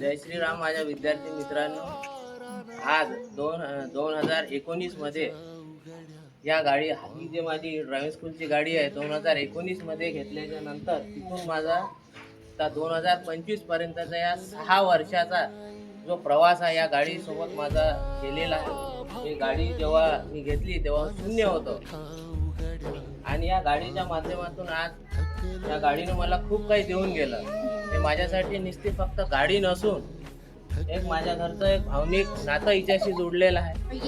जय श्रीराम माझ्या विद्यार्थी मित्रांनो. आज दोन दोन हजार एकोणीसमध्ये या गाडी ही जी माझी ड्रायव्हिंग स्कूलची गाडी आहे दोन हजार एकोणीसमध्ये घेतल्याच्या नंतर तिथून माझा आता दोन हजार पंचवीसपर्यंतचा या सहा वर्षाचा जो प्रवास आहे या गाडीसोबत माझा केलेला आहे. ही गाडी जेव्हा मी घेतली तेव्हा शून्य होतं. आणि या गाडीच्या माध्यमातून आज या गाडीनं मला खूप काही देऊन गेलं. हे माझ्यासाठी नुसती फक्त गाडी नसून एक माझ्या घरचं एक भावनिक नातं हिच्याशी जोडलेलं आहे.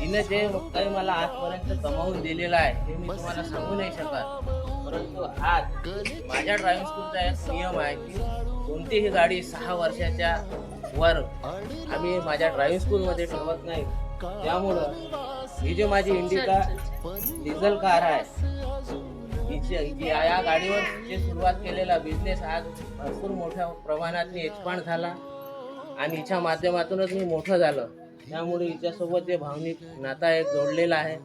तिने जे काही मला आजपर्यंत कमावून दिलेलं आहे हे मी तुम्हाला सांगू नाही शकत. परंतु आज माझ्या ड्रायव्हिंग स्कूलचा एक नियम आहे की कोणतीही गाडी सहा वर्षाच्या वर आम्ही माझ्या ड्रायव्हिंग स्कूलमध्ये ठेवत नाही. त्यामुळं ही जी माझी इंडिका डिझेल कार आहे हिची या या गाडीवर जे सुरुवात केलेला बिझनेस आज भरपूर मोठ्या प्रमाणात मी एक्सपांड झाला. आणि हिच्या माध्यमातूनच मी मोठं झालं. त्यामुळे हिच्यासोबत जे भावनिक नाता एक जोडलेला आहे.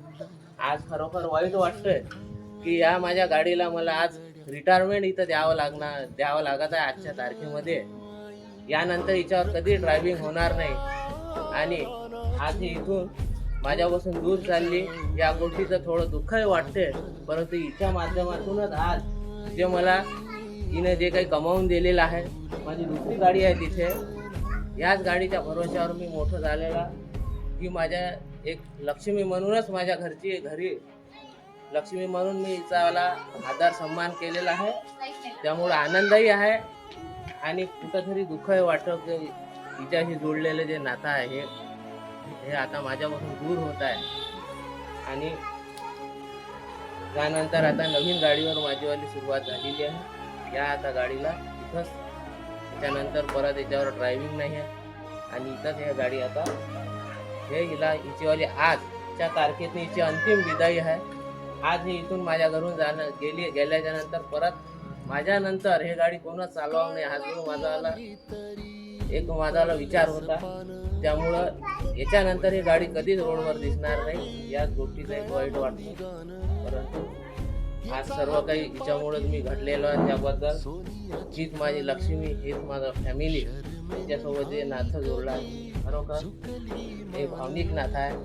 आज खरोखर वाईट वाटतंय की या माझ्या गाडीला मला आज रिटायरमेंट इथं द्यावं लागणार द्यावं लागत आहे आजच्या तारखेमध्ये. यानंतर हिच्यावर कधी ड्रायव्हिंग होणार नाही. आणि आज इथून माझ्यापासून दूर चालली. या गोष्टीचं थोडं दुःखही वाटते परंतु हिच्या माध्यमातूनच आज जे मला तिने जे काही कमावून दिलेलं आहे माझी दुसरी गाडी आहे तिथे. याच गाडीच्या भरोश्यावर मी मोठं झालेला. की माझ्या एक लक्ष्मी म्हणूनच माझ्या घरची घरी लक्ष्मी म्हणून मी हिचाला आदर सन्मान केलेला आहे. त्यामुळे आनंदही आहे. आणि कुठंतरी दुःखही वाटतं की हिच्याशी जोडलेलं जे नातं आहे हे आता माझ्यापासून दूर होत आहे. आणि त्यानंतर आता नवीन गाडीवर माझीवाली सुरुवात झालेली आहे. या आता गाडीला इथंच त्यानंतर परत याच्यावर ड्रायव्हिंग नाही आहे. आणि इथंच हे गाडी आता हे हिला हिचीवाली आजच्या तारखेतून हिची अंतिम विदाई आहे. आज हे इथून माझ्या घरून जाणं गेली गेल्याच्यानंतर परत माझ्या नंतर हे गाडी कोणच चालवावं नाही. हा जो माझा आला. एक माझा विचार होता. त्यामुळं याच्यानंतर ही गाडी कधीच रोडवर दिसणार नाही. याच गोष्टीचा एक वाईट वाटतो. परंतु आज सर्व काही हिच्यामुळेच मी घडलेलो आहे त्याबद्दल. हीच माझी लक्ष्मी हीच माझा फॅमिली त्याच्यासोबत जे नातं जोडला आहे. खरोखर हे भावनिक नातं आहे.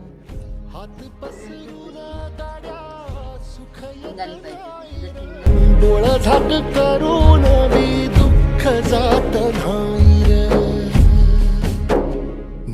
डोळा झाक करून मी दुःख जात नाही.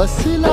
ಬಸ್ಸಿಲ